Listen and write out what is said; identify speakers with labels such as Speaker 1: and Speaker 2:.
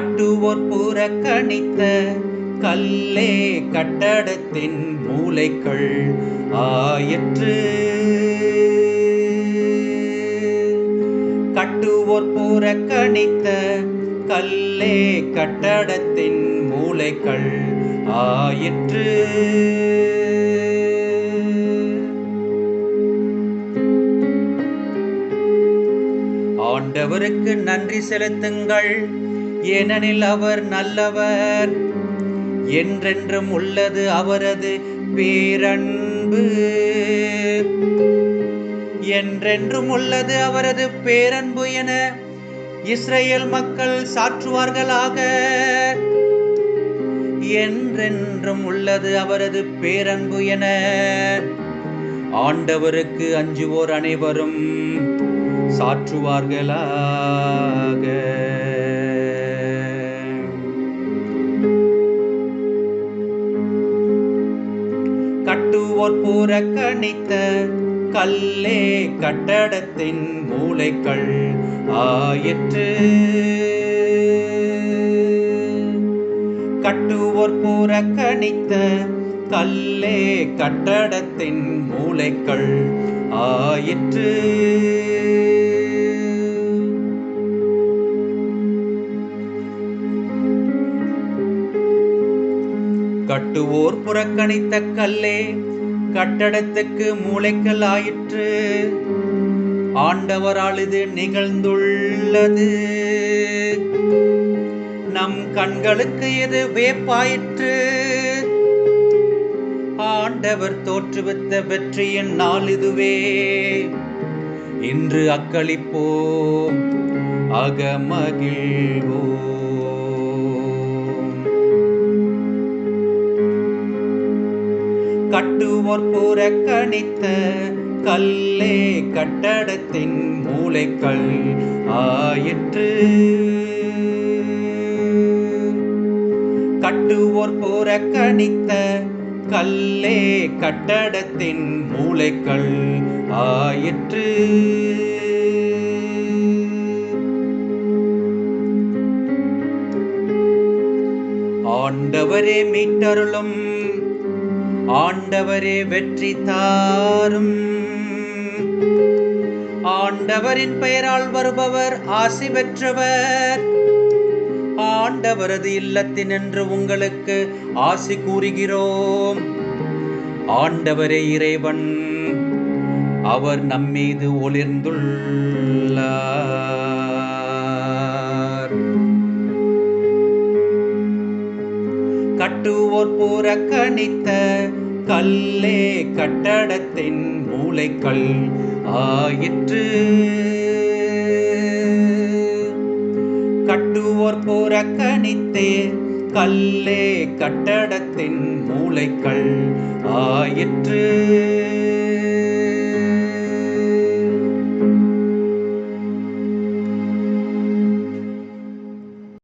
Speaker 1: கட்டுவோர் புறக்கணித்த கல்லே கட்டடத்தின் மூளைக்கள் ஆயிற்று. கட்டுவோர் புறக்கணித்த கல்லே கட்டடத்தின் மூளைக்கள் ஆயிற்று. ஆண்டவருக்கு நன்றி செலுத்துங்கள். ஏனெனில் அவர் நல்லவர். என்றென்றும் உள்ளது அவரது பேரன்பு. என்றென்றும் உள்ளது அவரது பேரன்பு என இஸ்ரேல் மக்கள் சாற்றுவார்களாக. என்றென்றும் உள்ளது அவரது பேரன்பு என ஆண்டவருக்கு அஞ்சுவோர் அனைவரும் சாற்றுவார்களாக. ஓர் புறக்கணித்த கல்லே கட்டடத்தின் மூளைக்கள் ஆயிற்று. கட்டுவோர் புறக்கணித்த கல்லே கட்டடத்தின் மூளைக்கள் ஆயிற்று. கட்டுவோர் புறக்கணித்த கல்லே கட்டடத்துக்கு மூளைக்கல் ஆயிற்று. ஆண்டவரால் இது நிகழ்ந்துள்ளது. நம் கண்களுக்கு இது வேப்பாயிற்று? ஆண்டவர் தோற்றுவித்த வெற்றியின் நாள் இதுவே. இன்று அக்களிப்போம் அகமகிழ்வோம். கட்டுவோர் புறக்கணித்த கல்லே கட்டடத்தின் மூளைக்கள் ஆயிற்று. கட்டுவோர் புறக்கணித்த கல்லே கட்டடத்தின் மூளைக்கள் ஆயிற்று. ஆண்டவரே மீட்டருளும் ஆண்டவரே வெற்றி தாரும். ஆண்டவரின் பெயரால் வருபவர் ஆசி பெற்றவர். ஆண்டவரது இல்லத்தினின்று உங்களுக்கு ஆசி கூறுகிறோம். ஆண்டவரே இறைவன் அவர் நம்மீது ஒளிர்ந்துள்ளார். போர் புறக்கணித்த கல்லே கட்டடத்தின் மூளைக்கல் ஆயிற்று. கட்டுவோர் புறக்கணித்தே கல்லே கட்டடத்தின் மூளைக்கல் ஆயிற்று.